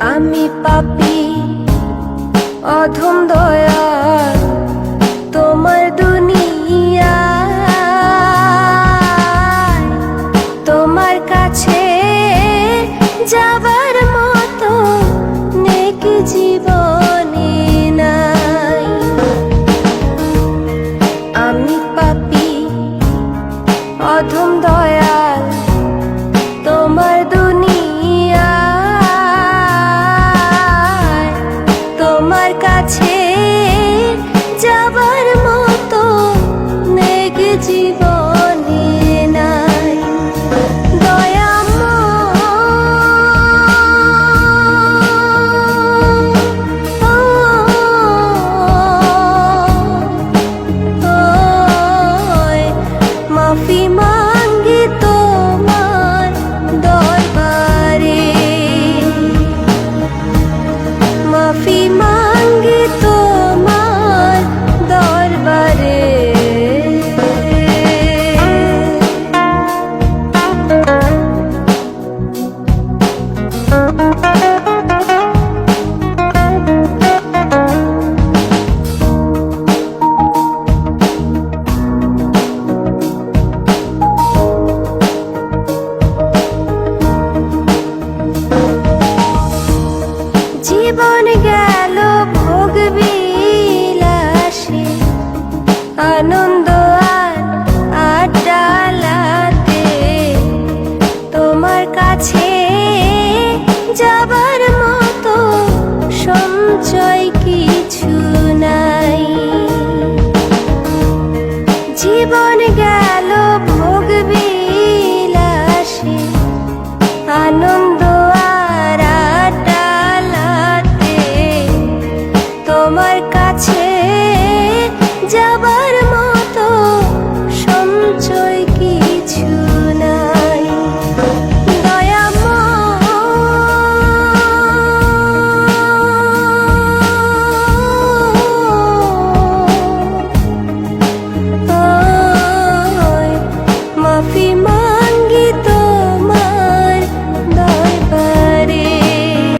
আমি পাপি অধম দয়াল। কাছে জীবন গেল ভোগ বিলাসে। আনন্দ আর আড্ডালাতে তোমার কাছে যাবার মতো সঞ্চয় কিছু নাই। জীবন গেল ভোগ বিলাসে। আনন্দ